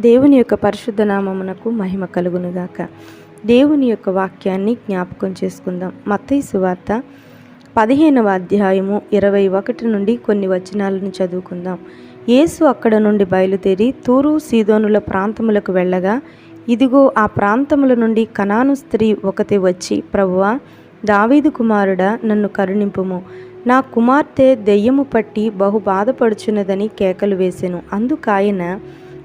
దేవుని యొక్క పరిశుద్ధ నామమునకు మహిమ కలుగునుగాక. దేవుని యొక్క వాక్యాన్ని జ్ఞాపకం చేసుకుందాం. మత్తయి సువార్త పదిహేనవ అధ్యాయము ఇరవై ఒకటి నుండి కొన్ని వచనాలను చదువుకుందాం. యేసు అక్కడ నుండి బయలుదేరి తూరు సీదోనుల ప్రాంతములకు వెళ్ళగా ఇదిగో ఆ ప్రాంతముల నుండి కనాను స్త్రీ ఒకతే వచ్చి ప్రభువా దావీదు కుమారుడా నన్ను కరుణింపుము. నా కుమార్తె దెయ్యము పట్టి బహు బాధపడుచున్నదని కేకలు వేసెను. అందుకాయన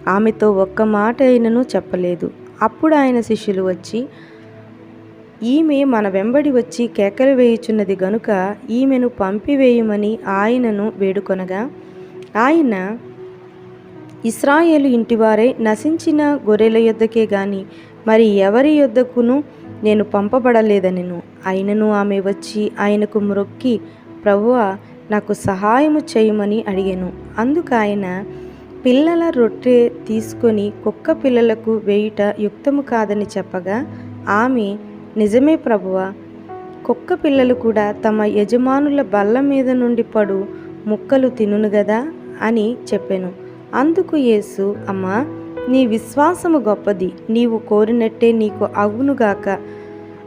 ఆమెతో ఒక్క మాట అయినను చెప్పలేదు. అప్పుడు ఆయన శిష్యులు వచ్చి ఈమె మన వెంబడి వచ్చి కేకలు వేయుచున్నది గనుక ఈమెను పంపివేయమని ఆయనను వేడుకొనగా ఆయన ఇస్రాయేలు ఇంటివారే నశించిన గొర్రెల యొద్దకే గాని మరి ఎవరి యొద్దకును నేను పంపబడలేదనెను. ఆయనను ఆమె వచ్చి ఆయనకు మ్రొక్కి ప్రభువ నాకు సహాయము చేయమని అడిగాను. అందుకు ఆయన పిల్లల రొట్టె తీసుకొని కుక్క పిల్లలకు వేయుట యుక్తము కాదని చెప్పగా ఆమె నిజమే ప్రభువా కుక్క పిల్లలు కూడా తమ యజమానుల బల్ల మీద నుండి పడు ముక్కలు తినును గదా అని చెప్పాను. అందుకు యేసు అమ్మా నీ విశ్వాసము గొప్పది నీవు కోరినట్టే నీకు అవునుగాక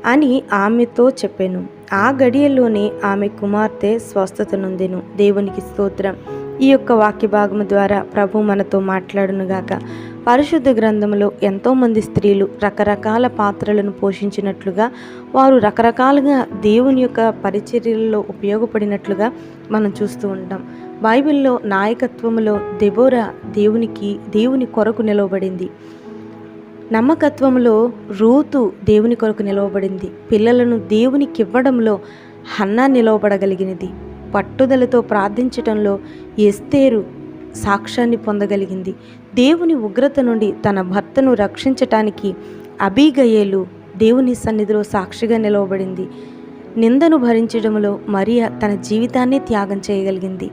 అని ఆమెతో చెప్పాను. ఆ గడియలోనే ఆమె కుమార్తె స్వస్థత నొందెను. దేవునికి స్తోత్రం. ఈ యొక్క వాక్య భాగము ద్వారా ప్రభు మనతో మాట్లాడునుగాక. పరిశుద్ధ గ్రంథంలో ఎంతోమంది స్త్రీలు రకరకాల పాత్రలను పోషించినట్లుగా వారు రకరకాలుగా దేవుని యొక్క పరిచర్యలలో ఉపయోగపడినట్లుగా మనం చూస్తూ ఉంటాం. బైబిల్లో నాయకత్వంలో దెబోరా దేవునికి దేవుని కొరకు నిలవబడింది. నమ్మకత్వంలో రూతు దేవుని కొరకు నిలవబడింది. పిల్లలను దేవునికి ఇవ్వడంలో హన్నా నిలవబడగలిగినది. పట్టుదలతో ప్రార్థించటంలో ఎస్తేరు సాక్ష్యాన్ని పొందగలిగింది. దేవుని ఉగ్రత నుండి తన భర్తను రక్షించటానికి అబీగయేలు దేవుని సన్నిధిలో సాక్షిగా నిలవబడింది. నిందను భరించడంలో మరియా తన జీవితాన్ని త్యాగం చేయగలిగింది.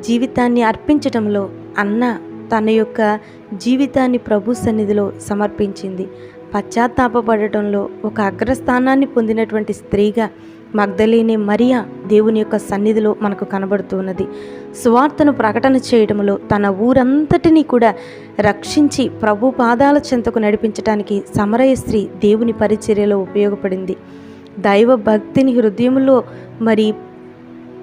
జీవితాన్ని అర్పించటంలో అన్న తన యొక్క జీవితాన్ని ప్రభు సన్నిధిలో సమర్పించింది. పశ్చాత్తాపడటంలో ఒక అగ్రస్థానాన్ని పొందినటువంటి స్త్రీగా మగ్ధలేనే మరియా దేవుని యొక్క సన్నిధిలో మనకు కనబడుతున్నది. సువార్తను ప్రకటన చేయడంలో తన ఊరంతటినీ కూడా రక్షించి ప్రభు పాదాల చెంతకు నడిపించడానికి సమరయ స్త్రీ దేవుని పరిచర్యలో ఉపయోగపడింది. దైవ భక్తిని హృదయంలో మరి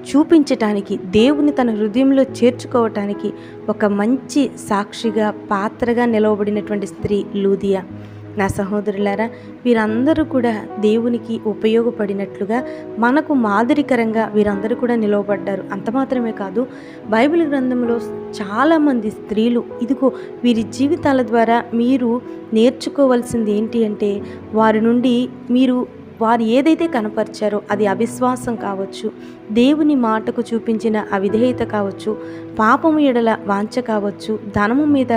చూపించటానికి దేవుని తన హృదయంలో చేర్చుకోవటానికి ఒక మంచి సాక్షిగా పాత్రగా నిలవబడినటువంటి స్త్రీ లూదియా. నా సహోదరులారా వీరందరూ కూడా దేవునికి ఉపయోగపడినట్లుగా మనకు మాదిరికరంగా వీరందరూ కూడా నిలవబడ్డారు. అంత మాత్రమే కాదు బైబిల్ గ్రంథంలో చాలామంది స్త్రీలు ఇదిగో వీరి జీవితాల ద్వారా మీరు నేర్చుకోవాల్సింది ఏంటి అంటే వారి నుండి మీరు వారు ఏదైతే కనపరిచారో అది అవిశ్వాసం కావచ్చు దేవుని మాటకు చూపించిన అవిధేయత కావచ్చు పాపము ఎడల వాంఛ కావచ్చు ధనము మీద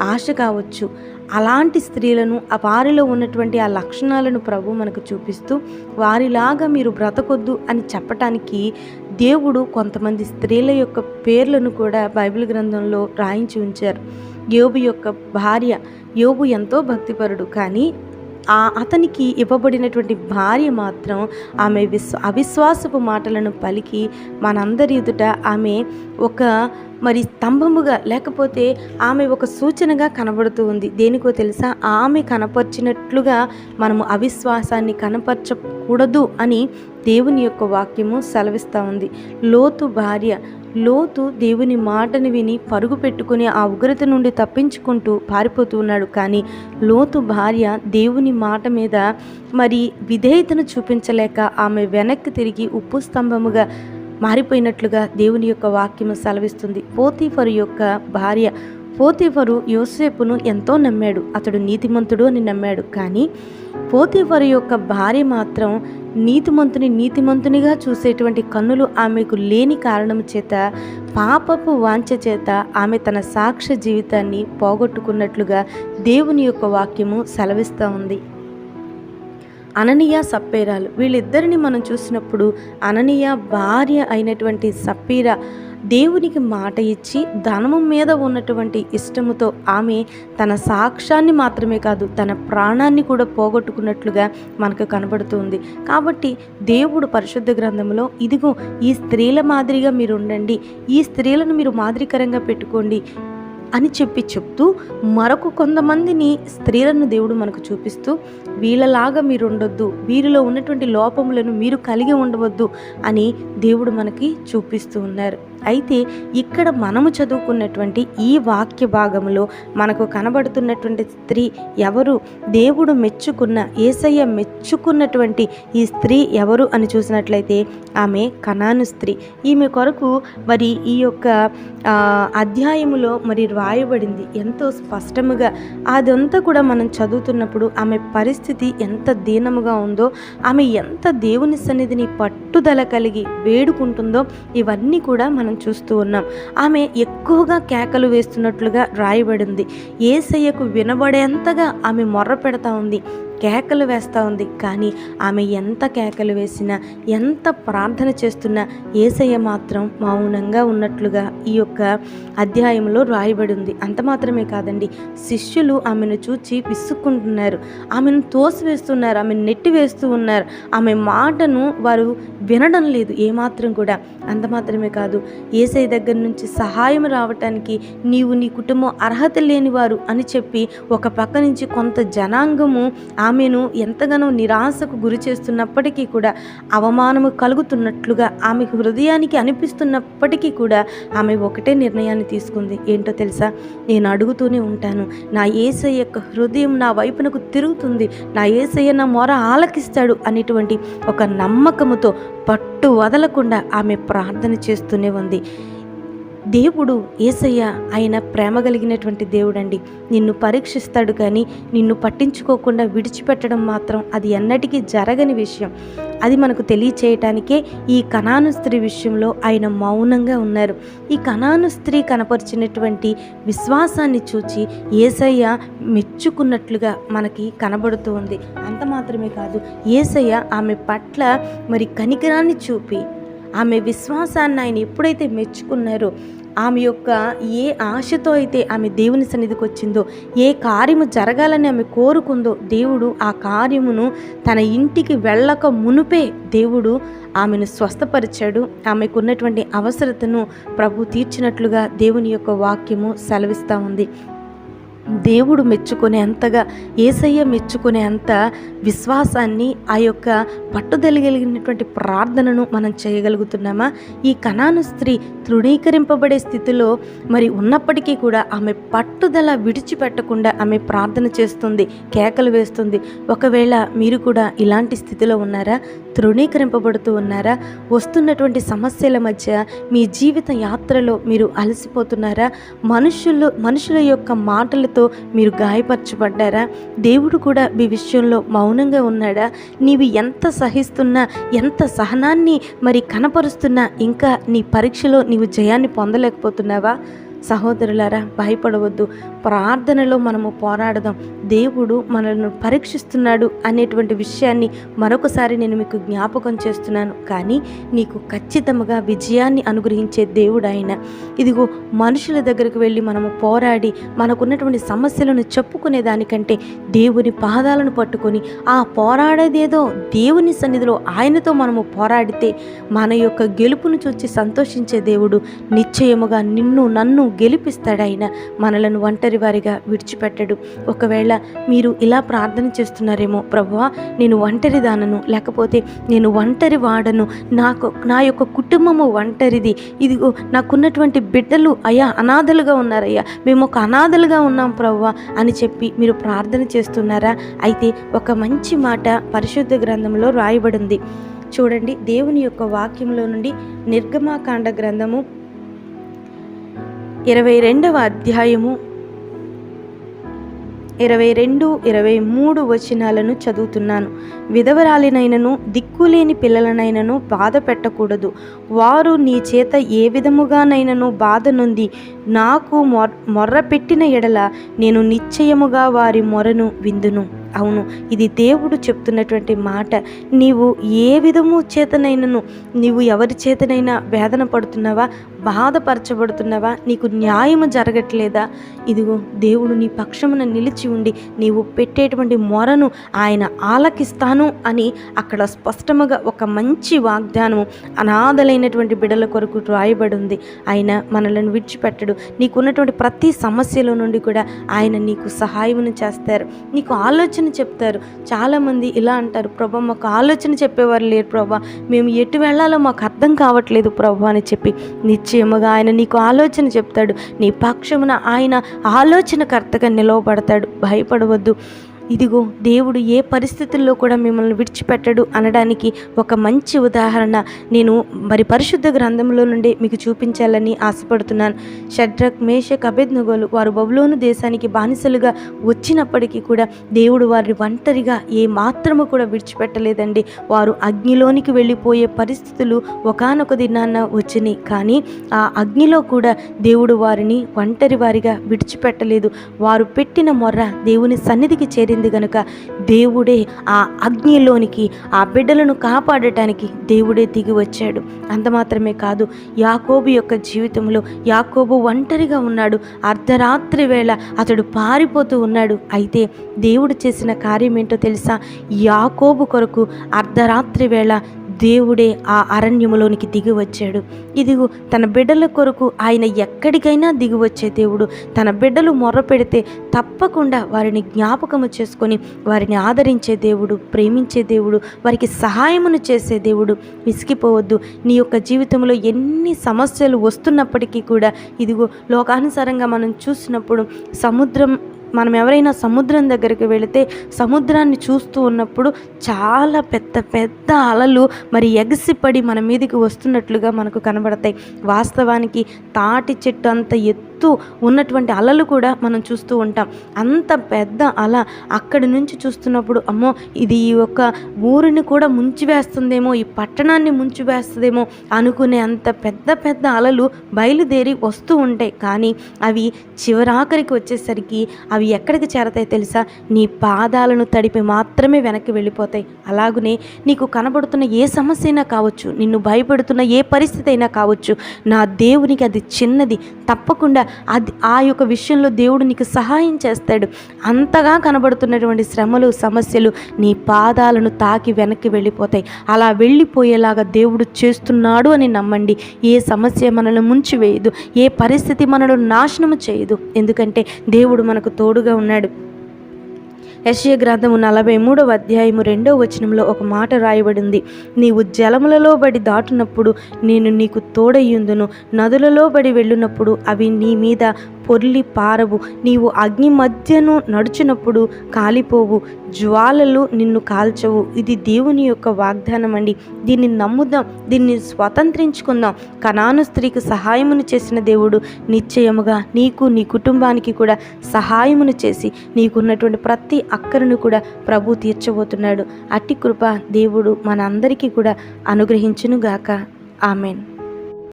ఆశ కావచ్చు అలాంటి స్త్రీలను ఆ వారిలో ఉన్నటువంటి ఆ లక్షణాలను ప్రభు మనకు చూపిస్తూ వారిలాగా మీరు బ్రతకొద్దు అని చెప్పటానికి దేవుడు కొంతమంది స్త్రీల యొక్క పేర్లను కూడా బైబిల్ గ్రంథంలో రాయించి ఉంచారు. యోబు యొక్క భార్య యోబు ఎంతో భక్తిపరుడు కానీ అతనికి ఇవ్వబడినటువంటి భార్య మాత్రం ఆమె విశ్వ అవిశ్వాసపు మాటలను పలికి మనందరి ఎదుట ఆమె ఒక మరి స్తంభముగా లేకపోతే ఆమె ఒక సూచనగా కనబడుతూ ఉంది. దేనికో తెలుసా? ఆమె కనపరిచినట్లుగా మనము అవిశ్వాసాన్ని కనపరచకూడదు అని దేవుని యొక్క వాక్యము సెలవిస్తూ ఉంది. లోతు భార్య లోతు దేవుని మాటను విని పరుగు పెట్టుకుని ఆ ఉగ్రత నుండి తప్పించుకుంటూ పారిపోతూ ఉన్నాడు. కానీ లోతు భార్య దేవుని మాట మీద మరి విధేయతను చూపించలేక ఆమె వెనక్కి తిరిగి ఉప్పు స్తంభముగా మారిపోయినట్లుగా దేవుని యొక్క వాక్యము సెలవిస్తుంది. పోతీఫరు యొక్క భార్య పోతీఫరు యోసేపును ఎంతో నమ్మాడు. అతడు నీతిమంతుడు అని నమ్మాడు. కానీ పోతీఫరు యొక్క భార్య మాత్రం నీతిమంతుని నీతిమంతునిగా చూసేటువంటి కన్నులు ఆమెకు లేని కారణం చేత పాపపు వాంఛ చేత ఆమె తన సాక్ష్య జీవితాన్ని పోగొట్టుకున్నట్లుగా దేవుని యొక్క వాక్యము సెలవిస్తూ ఉంది. అననీయ సప్పేరాలు. వీళ్ళిద్దరిని మనం చూసినప్పుడు అననీయ భార్య అయినటువంటి సప్పీరా దేవునికి మాట ఇచ్చి ధనము మీద ఉన్నటువంటి ఇష్టముతో ఆమె తన సాక్ష్యాన్ని మాత్రమే కాదు తన ప్రాణాన్ని కూడా పోగొట్టుకున్నట్లుగా మనకు కనబడుతుంది. కాబట్టి దేవుడు పరిశుద్ధ గ్రంథంలో ఇదిగో ఈ స్త్రీల మాదిరిగా మీరు ఉండండి ఈ స్త్రీలను మీరు మాదిరికరంగా పెట్టుకోండి అని చెప్పి చెప్తూ మరొక కొంతమందిని స్త్రీలను దేవుడు మనకు చూపిస్తూ వీళ్ళలాగా మీరు ఉండొద్దు వీరిలో ఉన్నటువంటి లోపములను మీరు కలిగి ఉండవద్దు అని దేవుడు మనకి చూపిస్తూ ఉన్నారు. అయితే ఇక్కడ మనము చదువుకున్నటువంటి ఈ వాక్య భాగంలో మనకు కనబడుతున్నటువంటి స్త్రీ ఎవరు? దేవుడు మెచ్చుకున్న ఏసయ్య మెచ్చుకున్నటువంటి ఈ స్త్రీ ఎవరు అని చూసినట్లయితే ఆమె కణాను స్త్రీ. ఈమె కొరకు మరి ఈ యొక్క అధ్యాయములో మరి రాయబడింది ఎంతో స్పష్టముగా. అదంతా కూడా మనం చదువుతున్నప్పుడు ఆమె పరిస్థితి ఎంత దీనముగా ఉందో ఆమె ఎంత దేవుని సన్నిధిని పట్టుదల కలిగి వేడుకుంటుందో ఇవన్నీ కూడా మనం చూస్తూ ఉన్నాం. ఆమె ఎక్కువగా కేకలు వేస్తున్నట్లుగా రాయబడింది. ఏసయ్యకు వినబడేంతగా ఆమె మొర్ర పెడతా ఉంది. కేకలు వేస్తూ ఉంది. కానీ ఆమె ఎంత కేకలు వేసినా ఎంత ప్రార్థన చేస్తున్నా ఏసయ్య మాత్రం మౌనంగా ఉన్నట్లుగా ఈ యొక్క అధ్యాయంలో రాయబడి ఉంది. అంత మాత్రమే కాదండి శిష్యులు ఆమెను చూచి విసుక్కుంటున్నారు. ఆమెను తోసివేస్తున్నారు ఆమెను నెట్టి వేస్తూ ఉన్నారు. ఆమె మాటను వారు వినడం లేదు ఏమాత్రం కూడా. అంత మాత్రమే కాదు ఏసై దగ్గర నుంచి సహాయం రావటానికి నీవు నీ కుటుంబం అర్హత లేనివారు అని చెప్పి ఒక పక్క నుంచి కొంత జనాంగము ఆమెను ఎంతగానో నిరాశకు గురి చేస్తున్నప్పటికీ కూడా అవమానము కలుగుతున్నట్లుగా ఆమె హృదయానికి అనిపిస్తున్నప్పటికీ కూడా ఆమె ఒకటే నిర్ణయాన్ని తీసుకుంది. ఏంటో తెలుసా? నేను అడుగుతూనే ఉంటాను. నా ఏసయ్య యొక్క హృదయం నా వైపునకు తిరుగుతుంది. నా ఏసయ్య నా మొర ఆలకిస్తాడు అనేటువంటి ఒక నమ్మకముతో పట్టు వదలకుండా ఆమె ప్రార్థన చేస్తూనే ఉంది. దేవుడు ఏసయ్య ఆయన ప్రేమ కలిగినటువంటి దేవుడండి. నిన్ను పరీక్షిస్తాడు కానీ నిన్ను పట్టించుకోకుండా విడిచిపెట్టడం మాత్రం అది ఎన్నటికీ జరగని విషయం. అది మనకు తెలియచేయటానికే ఈ కణాను స్త్రీ విషయంలో ఆయన మౌనంగా ఉన్నారు. ఈ కణాను స్త్రీ కనపరిచినటువంటి విశ్వాసాన్ని చూచి ఏసయ్య మెచ్చుకున్నట్లుగా మనకి కనబడుతూ ఉంది. అంత మాత్రమే కాదు ఏసయ్య ఆమె పట్ల మరి కనికరాన్ని చూపి ఆమె విశ్వాసాన్ని ఆయన ఎప్పుడైతే మెచ్చుకున్నారో ఆమె యొక్క ఏ ఆశతో అయితే ఆమె దేవుని సన్నిధికి వచ్చిందో ఏ కార్యము జరగాలని ఆమె కోరుకుందో దేవుడు ఆ కార్యమును తన ఇంటికి వెళ్ళక మునుపే దేవుడు ఆమెను స్వస్థపరిచాడు. ఆమెకు ఉన్నటువంటి అవసరతను ప్రభు తీర్చినట్లుగా దేవుని యొక్క వాక్యము సెలవిస్తూ ఉంది. దేవుడు మెచ్చుకునే అంతగా ఏసయ్య మెచ్చుకునే అంత విశ్వాసాన్ని ఆ యొక్క పట్టుదలగలిగినటువంటి ప్రార్థనను మనం చేయగలుగుతున్నామా? ఈ కణాను స్త్రీ తృణీకరింపబడే స్థితిలో మరి ఉన్నప్పటికీ కూడా ఆమె పట్టుదల విడిచిపెట్టకుండా ఆమె ప్రార్థన చేస్తుంది కేకలు వేస్తుంది. ఒకవేళ మీరు కూడా ఇలాంటి స్థితిలో ఉన్నారా తృణీకరింపబడుతూ ఉన్నారా వస్తున్నటువంటి సమస్యల మధ్య మీ జీవిత యాత్రలో మీరు అలసిపోతున్నారా? మనుషులు మనుషుల యొక్క మాటలు మాటలతో మీరు గాయపరచబడ్డారా? దేవుడు కూడా మీ విషయంలో మౌనంగా ఉన్నాడా? నీవు ఎంత సహిస్తున్నా ఎంత సహనాన్ని మరి కనపరుస్తున్నా ఇంకా నీ పరీక్షలో నీవు జయాన్ని పొందలేకపోతున్నావా? సహోదరులారా భయపడవద్దు. ప్రార్థనలో మనము పోరాడదాం. దేవుడు మనల్ని పరీక్షిస్తున్నాడు అనేటువంటి విషయాన్ని మరొకసారి నేను మీకు జ్ఞాపకం చేస్తున్నాను. కానీ నీకు ఖచ్చితంగా విజయాన్ని అనుగ్రహించే దేవుడు ఆయన ఇదిగో మనుషుల దగ్గరికి వెళ్ళి మనము పోరాడి మనకున్నటువంటి సమస్యలను చెప్పుకునే దానికంటే దేవుని పాదాలను పట్టుకొని ఆ పోరాడేదేదో దేవుని సన్నిధిలో ఆయనతో మనము పోరాడితే మన యొక్క గెలుపును చూచి సంతోషించే దేవుడు నిశ్చయముగా నిన్ను నన్ను గెలిపిస్తాడాయన మనలను ఒంటరి వారిగా విడిచిపెట్టడు. ఒకవేళ మీరు ఇలా ప్రార్థన చేస్తున్నారేమో ప్రభువా నేను ఒంటరి దానను లేకపోతే నేను ఒంటరి వాడను. నాకు నా యొక్క కుటుంబము ఒంటరిది. ఇదిగో నాకున్నటువంటి బిడ్డలు అయ్యా అనాథలుగా ఉన్నారయ్యా. మేము ఒక అనాథలుగా ఉన్నాం ప్రభువా అని చెప్పి మీరు ప్రార్థన చేస్తున్నారా? అయితే ఒక మంచి మాట పరిశుద్ధ గ్రంథంలో రాయబడింది. చూడండి దేవుని యొక్క వాక్యంలో నుండి నిర్గమాకాండ గ్రంథము ఇరవై రెండవ అధ్యాయము ఇరవై రెండు ఇరవై మూడు వచనాలను చదువుతున్నాను. విధవరాలినైనను దిక్కులేని పిల్లలనైనను బాధ పెట్టకూడదు. వారు నీ చేత ఏ విధముగానైనను బాధ నొంది నాకు మొర్ర పెట్టిన ఎడల నేను నిశ్చయముగా వారి మొరను విందును. అవును ఇది దేవుడు చెప్తున్నటువంటి మాట. నీవు ఏ విధము చేతనైనను నీవు ఎవరి చేతనైనా వేదన పడుతున్నావా బాధపరచబడుతున్నావా నీకు న్యాయము జరగట్లేదా? ఇదిగో దేవుడు నీ పక్షమున నిలిచి ఉండి నీవు పెట్టేటువంటి మొరను ఆయన ఆలకిస్తాను అని అక్కడ స్పష్టముగా ఒక మంచి వాగ్దానము అనాథలైనటువంటి బిడల కొరకు రాయబడి ఉంది ఆయన మనలను విడిచిపెట్టడు. నీకున్నటువంటి ప్రతి సమస్యలో నుండి కూడా ఆయన నీకు సహాయమును చేస్తారు. నీకు ఆలోచన చెప్తారు. చాలామంది ఇలా అంటారు ప్రభా మాకు ఆలోచన చెప్పేవారు లేరు ప్రభా. మేము ఎటు వెళ్ళాలో మాకు అర్థం కావట్లేదు ప్రభా అని చెప్పి నిశ్చయముగా ఆయన నీకు ఆలోచన చెప్తాడు. నీ పక్షమున ఆయన ఆలోచనకర్తగా నిలవబడతాడు. భయపడవద్దు. ఇదిగో దేవుడు ఏ పరిస్థితుల్లో కూడా మిమ్మల్ని విడిచిపెట్టడు అనడానికి ఒక మంచి ఉదాహరణ నేను మరి పరిశుద్ధ గ్రంథంలో నుండి మీకు చూపించాలని ఆశపడుతున్నాను. షడ్రక్ మేషక్ అభెజ్ఞగోలు వారు బబులోను దేశానికి బానిసలుగా వచ్చినప్పటికీ కూడా దేవుడు వారిని ఒంటరిగా ఏ మాత్రము కూడా విడిచిపెట్టలేదండి. వారు అగ్నిలోనికి వెళ్ళిపోయే పరిస్థితులు ఒకనొక దినాన్న వచ్చినాయి. కానీ ఆ అగ్నిలో కూడా దేవుడు వారిని ఒంటరి వారిగా విడిచిపెట్టలేదు. వారు పెట్టిన మొర్ర దేవుని సన్నిధికి చేరి చేరింది గనుక దేవుడే ఆ అగ్నిలోనికి ఆ బిడ్డలను కాపాడటానికి దేవుడే దిగి వచ్చాడు. అంత మాత్రమే కాదు యాకోబు యొక్క జీవితంలో యాకోబు ఒంటరిగా ఉన్నాడు. అర్ధరాత్రి వేళ అతడు పారిపోతూ ఉన్నాడు. అయితే దేవుడు చేసిన కార్యం ఏంటో తెలుసా? యాకోబు కొరకు అర్ధరాత్రి వేళ దేవుడే ఆ అరణ్యములోనికి దిగి వచ్చాడు ఇదిగో తన బిడ్డల కొరకు ఆయన ఎక్కడికైనా దిగి వచ్చే దేవుడు. తన బిడ్డలు మొర్ర పెడితే తప్పకుండా వారిని జ్ఞాపకము చేసుకొని వారిని ఆదరించే దేవుడు ప్రేమించే దేవుడు వారికి సహాయమును చేసే దేవుడు. విసిగిపోవద్దు. నీ యొక్క జీవితంలో ఎన్ని సమస్యలు వస్తున్నప్పటికీ కూడా ఇదిగో లోకానుసారంగా మనం చూసినప్పుడు సముద్రం మనం ఎవరైనా సముద్రం దగ్గరికి వెళితే సముద్రాన్ని చూస్తూ ఉన్నప్పుడు చాలా పెద్ద పెద్ద అలలు మరి ఎగసిపడి మన మీదకి వస్తున్నట్లుగా మనకు కనబడతాయి. వాస్తవానికి తాటి చెట్టు అంత ఎత్తు ఉన్నటువంటి అలలు కూడా మనం చూస్తూ ఉంటాం. అంత పెద్ద అల అక్కడి నుంచి చూస్తున్నప్పుడు అమ్మో ఇది ఈ యొక్క ఊరిని కూడా ముంచివేస్తుందేమో ఈ పట్టణాన్ని ముంచివేస్తుందేమో అనుకునే అంత పెద్ద పెద్ద అలలు బయలుదేరి వస్తూ ఉంటాయి. కానీ అవి చివరాఖరికి వచ్చేసరికి అవి ఎక్కడికి చేరతాయి తెలుసా? నీ పాదాలను తడిపి మాత్రమే వెనక్కి వెళ్ళిపోతాయి. అలాగనే నీకు కనబడుతున్న ఏ సమస్య అయినా కావచ్చు నిన్ను భయపెడుతున్న ఏ పరిస్థితి అయినా కావచ్చు నా దేవునికి అది చిన్నది తప్పకుండా అది ఆ యొక్క విషయంలో దేవుడు నీకు సహాయం చేస్తాడు. అంతగా కనబడుతున్నటువంటి శ్రమలు సమస్యలు నీ పాదాలను తాకి వెనక్కి వెళ్ళిపోతాయి. అలా వెళ్ళిపోయేలాగా దేవుడు చేస్తున్నాడు అని నమ్మండి. ఏ సమస్య మనల్ని ముంచివేయదు. ఏ పరిస్థితి మనల్ని నాశనము చేయదు. ఎందుకంటే దేవుడు మనకు తోడుగా ఉన్నాడు. యశ్య గ్రంథము నలభై మూడవ అధ్యాయము రెండవ వచనంలో ఒక మాట రాయబడింది. నీవు జలములలో బడి దాటునప్పుడు నేను నీకు తోడయ్యుందును నదులలో బడి వెళ్ళునప్పుడు అవి నీ మీద పొర్లి పారవు. నీవు అగ్ని మధ్యను నడుచునప్పుడు కాలిపోవు. జ్వాలలు నిన్ను కాల్చవు. ఇది దేవుని యొక్క వాగ్దానం అండి దీన్ని నమ్ముదాం. దీన్ని స్వతంత్రించుకుందాం. కనాను స్త్రీకి సహాయమును చేసిన దేవుడు నిశ్చయముగా నీకు నీ కుటుంబానికి కూడా సహాయమును చేసి నీకున్నటువంటి ప్రతి అక్కరను కూడా ప్రభు తీర్చబోతున్నాడు. అట్టి కృప దేవుడు మనందరికీ కూడా అనుగ్రహించునుగాక. ఆమెన్.